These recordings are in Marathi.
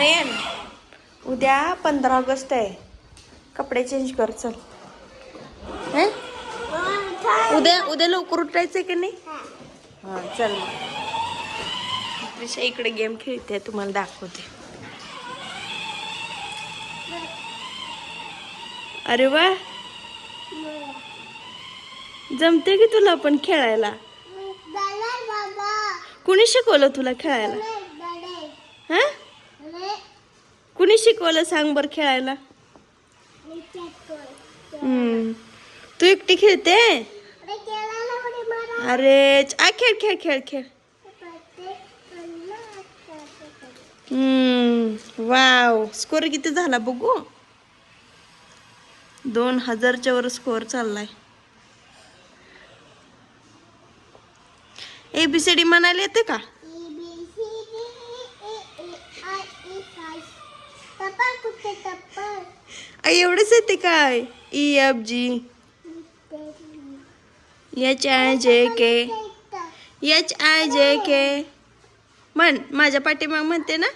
नयन. उद्या पंधरा ऑगस्ट आहे. कपडे चेंज कर चल. हं? उद्या उद्या लवकर उठायचंय की नाही? हा चल. मग इकडे गेम खेळते तुम्हाला दाखवते. अरे वा. जमते की तुला पण खेळायला? कुणी शिकवलं तुला खेळायला हा कुणी शिकवलं सांग बर खेळायला. हम्म. तू एकटी खेळते? अरे आ, खेळ खेळ खेळ खेळ. हम्म. वाव. स्कोर किती झाला बघू? दोन हजारच्या वर स्कोर चाललाय. एबीसीडी म्हणायला येते का? आ, एवढंच येते काय E F G H I J K H I J के म्हण माझ्या पाठीमाग म्हणते ना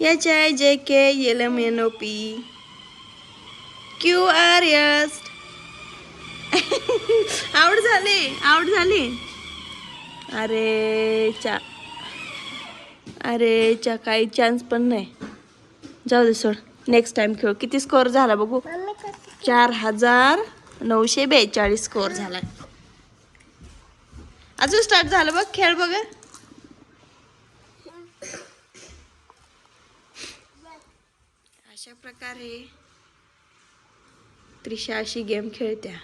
H I J K L M N O P Q R S आवड झाली आवड झाली अरे चा अरे चा काही चान्स पण नाही. जाऊ दे सोड. नेक्स्ट टाइम खेळ. किती स्कोअर झाला बघू? चार हजार नऊशे बेचाळीस स्कोअर झाला अजून स्टार्ट झालं बघ खेळ बघ. अशा प्रकारे त्रिशा अशी गेम खेळत्या.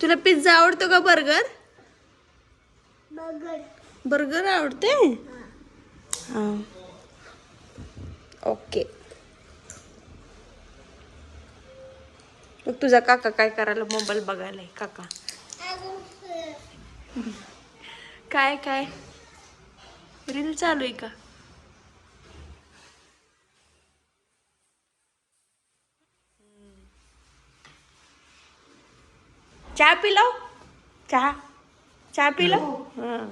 तुला पिझ्झा आवडतो का बर्गर बर्गर आवडते? हा. ओके मग तुझा काका काय करायला मोबाईल बघायला काका. काय काय? रील चालू आहे का? चहा पिलाव चहा। चहा पिलाव हां।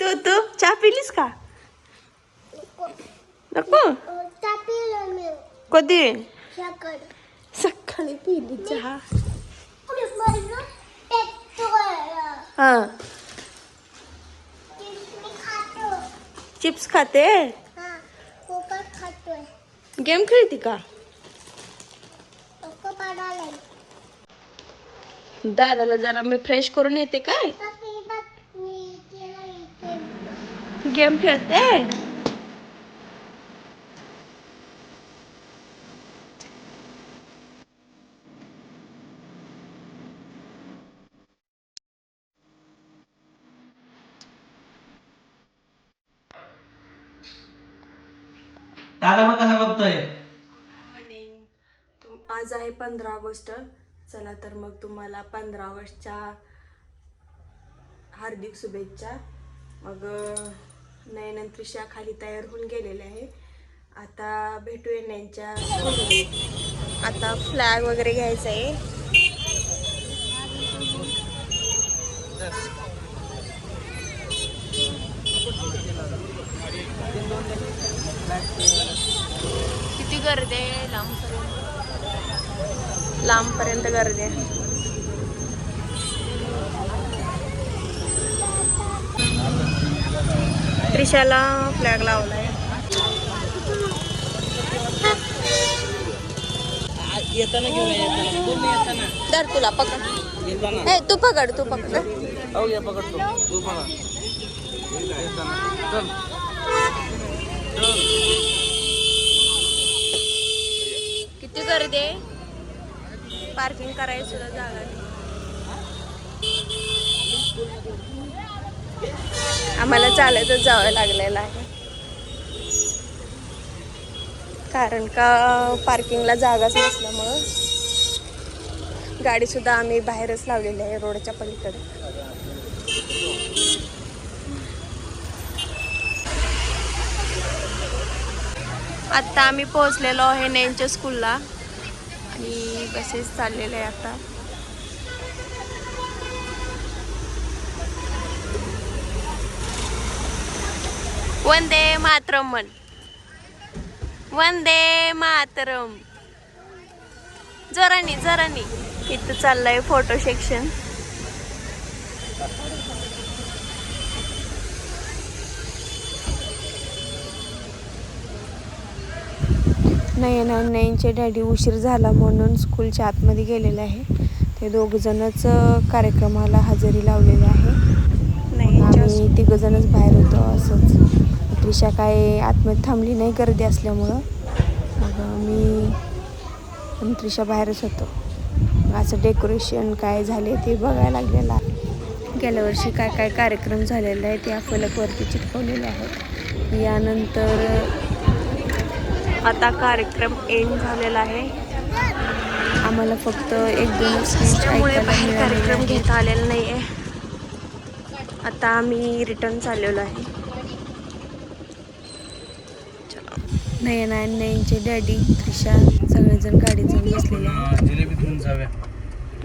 तू तू चहा पिलीस का? नको कधी सकाळी पिली चहा। हा। चिप्स खाते? गेम खेळती का? दादाला जरा मी फ्रेश करून येते काय? गेम खेळते? दादा मग कसा बघतोय? आज आहे पंधरा ऑगस्ट. चला तर मग तुम्हाला पंधरा ऑगस्टच्या हार्दिक शुभेच्छा. मग अं, त्रिशा खाली तयार होऊन गेलेले आहे. आता भेटू नयनच्या आता फ्लॅग वगैरे घ्यायचा आहे. किती गर्दी आहे लांब लांबपर्यंत गर्दी आहे. त्रिशाला फ्लॅग लावलाय. येताना घेऊन येताना. तुला पकड. ए तू पकड तू पकड. पकडतो तू. चल. किती गर्दी आहे? पार्किंग करायला सुद्धा जागा नाही. आम्हाला चालतच जावं लागलेलं आहे. कारण का पार्किंगला जागाच नसल्यामुळं गाडी सुद्धा आम्ही बाहेरच लावलेली आहे रोडच्या पलीकडे. आत्ता आम्ही पोहोचलेलो आहे नेंच्या स्कूलला आणि बसेस चाललेले आहे आता. वंदे मातरम म्हण. वंदे मातरम. जरानी जरानी. इथं चाललंय फोटो सेक्शन नयन आणि नयनचे डॅडी उशीर झाला म्हणून स्कूलच्या आतमध्ये गेलेले आहे. ते दोघजणच कार्यक्रमाला हजेरी लावलेले आहे. आम्ही तिघजणच बाहेर होतो असंच. त्रिशा काय आतमध्ये थांबली नाही गर्दी असल्यामुळं. मग मी त्रिशा बाहेरच होतो. मग असं डेकोरेशन काय झाले ते बघायला लागलेलं आहे. गेल्या वर्षी काय काय कार्यक्रम झालेले आहे त्या फलकवरती चिटकवलेले आहेत. यानंतर आता कार्यक्रम एंड झालेला आहे. आम्हाला फक्त एक दोन त्यामुळे बाहेर कार्यक्रम कार्यक्रम घेता आलेला नाही आहे आता आम्ही रिटर्न चाललेलो आहे. नयन नयनचे डॅडी त्रिशा सगळेजण गाडीत जाऊन बसलेले आहेत.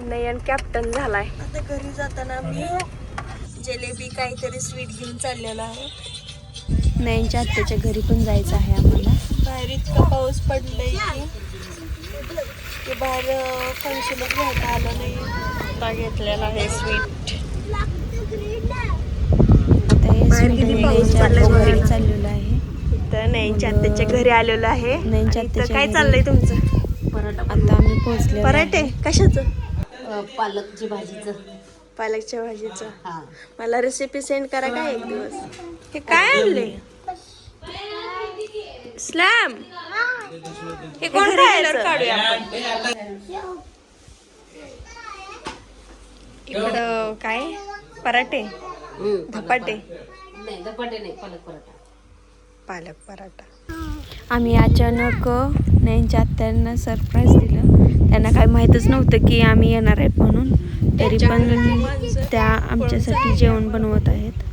नयन कॅप्टन झालाय. आता घरी जाताना मी जिलेबी काहीतरी स्वीट घेऊन चाललेलो आहे नयनच्या आत्याच्या घरी पण जायचं आहे आम्हाला. बाहेर इतका पाऊस पडलाय की की बाहेर फंक्शनच घेता आलं नाही. घेतलेला आहे स्वीट. घरी. चाललेलो आहे. तर नयनच्या आत्याच्या घरी आलेलो आहे. नयनच्या आत्याच्या काय. चाललंय तुमचं? आता आम्ही पोहोचले पराठे कशाचं? पालकची भाजीचं. पालकच्या भाजीचं. हा. मला रेसिपी सेंड करा काय एक दिवस. हे काय आणले स्लॅम हे कोण काढूया इकडं काय? पराठे. धपाटे. नाही धपाटे नाही पालक पराठा. पालक पराठा. आम्ही अचानक नयनच्या आत्यांना सरप्राईज दिलं. त्यांना काही माहीतच नव्हतं की आम्ही येणार आहेत म्हणून. तरी पण त्या आमच्यासाठी जेवण बनवत आहेत.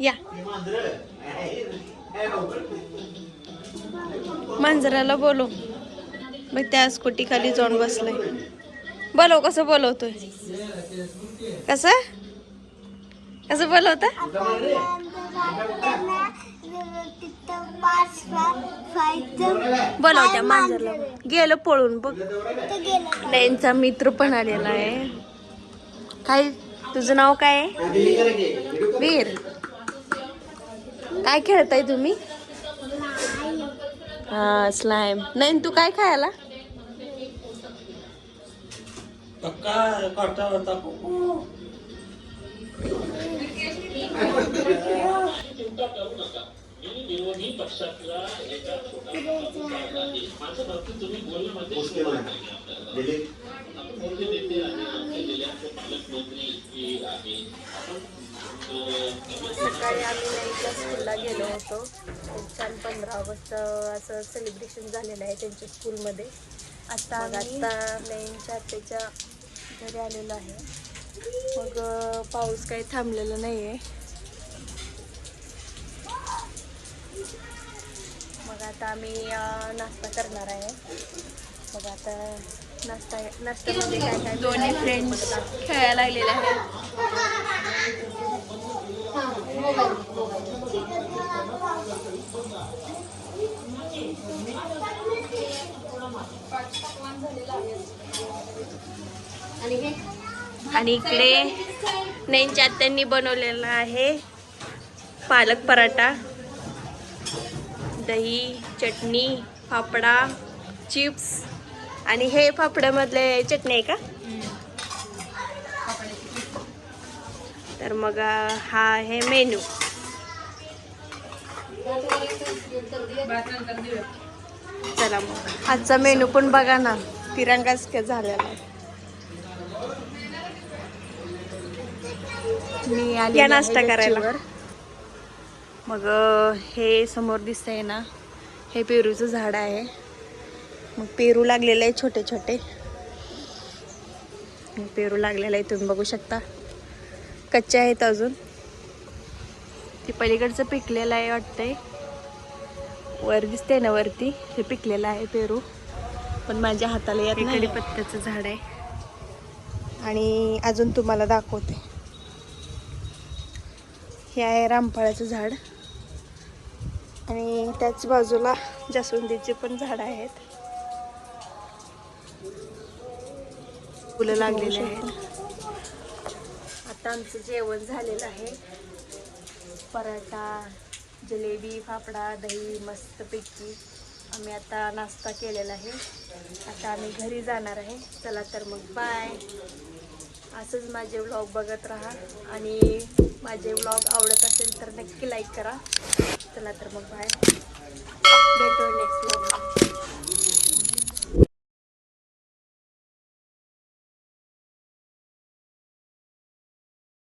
या. मांजराला बोलव. मग त्या स्कूटी खाली जाऊन बसलंय. बोलव कसं बोलवतोय? कसं? कसं बोलवता? बोलवत्या मांजरला. गेलं पळून बघ. त्यांचा मित्र पण आलेला आहे. काही तुझं नाव काय आहे? वीर. काय खेळताय तुम्ही? हा स्लाइम नाही तू काय खायला? सकाळी आम्ही नाईटला स्कूलला गेलो होतो. खूप छान पंधरा ऑगस्ट असं सेलिब्रेशन झालेलं आहे त्यांच्या स्कूलमध्ये आता आता नाईनच्या त्याच्या घरी आलेलो आहे. मग पाऊस काही थांबलेला नाही आहे मग आता आम्ही नाश्ता करणार आहे. मग आता नाश्ता नाश्त्यामध्ये काय काय दोन्ही फ्रेंड्स खेळायला लागलेले आहेत. आणि इकडे नैनच्या आत्यांनी बनवलेला आहे पालक पराठा. दही चटणी फाफडा चिप्स आणि हे फाफड्यामधले चटणी आहे का? तर मग हा आहे मेनू. चला मग आजचा मेनू पण बघा ना तिरंगाच काय झालेला आहे. मी आले नाश्ता करायला. मग हे समोर दिसतंय ना हे पेरूचं झाड आहे. मग पेरू लागलेले आहे छोटे छोटे. पेरू लागलेला आहे तुम्ही बघू शकता. कच्चे आहेत अजून. ते पलीकडचं पिकलेलं आहे वाटतंय. वर दिसते ना वरती हे पिकलेलं आहे पेरू. पण माझ्या हाताला येत नाही पत्त्याचं झाड आहे. आणि अजून तुम्हाला दाखवते. हे आहे रामफळाचं झाड. आणि त्याच बाजूला जास्वंदीचे पण झाड आहेत. फुलं लागलेली आहेत. आता आमचं जेवण झालेलं आहे. पराठा जिलेबी फाफडा दही मस्तपैकी आम्ही आता नाश्ता केलेला आहे. आता आम्ही घरी जाणार आहे. चला तर मग बाय असंच माझे व्लॉग बघत राहा आणि माझे ब्लॉग आवडत असेल तर नक्की लाईक करा. चला तर मग बाय भेटतो नेक्स्ट ब्लॉग